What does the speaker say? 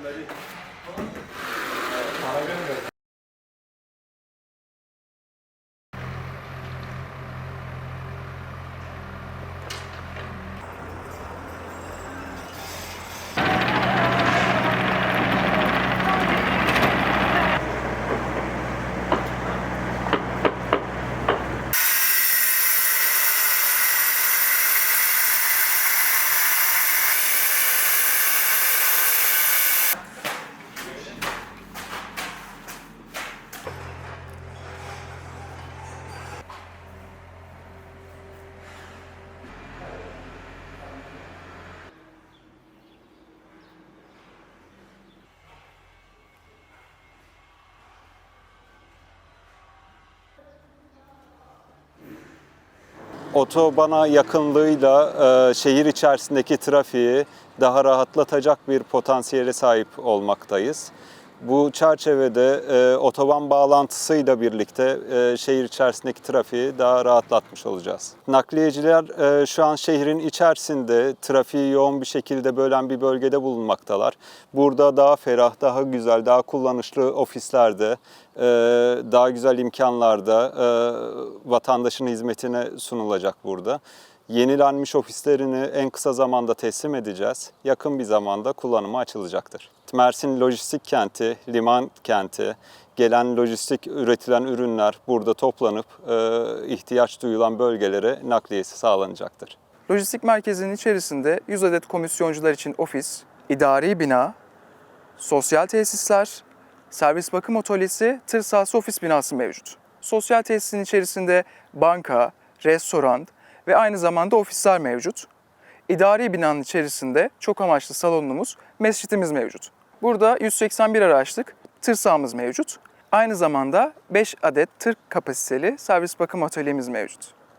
ਜਾਂਦਾ ਜੀ। Otobana yakınlığıyla e, şehir içerisindeki trafiği daha rahatlatacak bir potansiyele sahip olmaktayız. Bu çerçevede e, otoban bağlantısıyla birlikte e, şehir içerisindeki trafiği daha rahatlatmış olacağız. Nakliyeciler e, şu an şehrin içerisinde trafiği yoğun bir şekilde bölen bir bölgede bulunmaktalar. Burada daha ferah, daha güzel, daha kullanışlı ofislerde, e, daha güzel imkanlarda e, vatandaşın hizmetine sunulacak burada. Yenilenmiş ofislerini en kısa zamanda teslim edeceğiz. Yakın bir zamanda kullanıma açılacaktır. Mersin lojistik kenti, liman kenti, gelen lojistik üretilen ürünler burada toplanıp e, ihtiyaç duyulan bölgelere nakliyesi sağlanacaktır. Lojistik merkezinin içerisinde 100 adet komisyoncular için ofis, idari bina, sosyal tesisler, servis bakım atölyesi, tır sahası ofis binası mevcut. Sosyal tesisin içerisinde banka, restoran ve aynı zamanda ofisler mevcut. İdari binanın içerisinde çok amaçlı salonumuz, mescitimiz mevcut. Burada 181 araçlık tır sahamız mevcut. Aynı zamanda 5 adet tır kapasiteli servis bakım atölyemiz mevcut.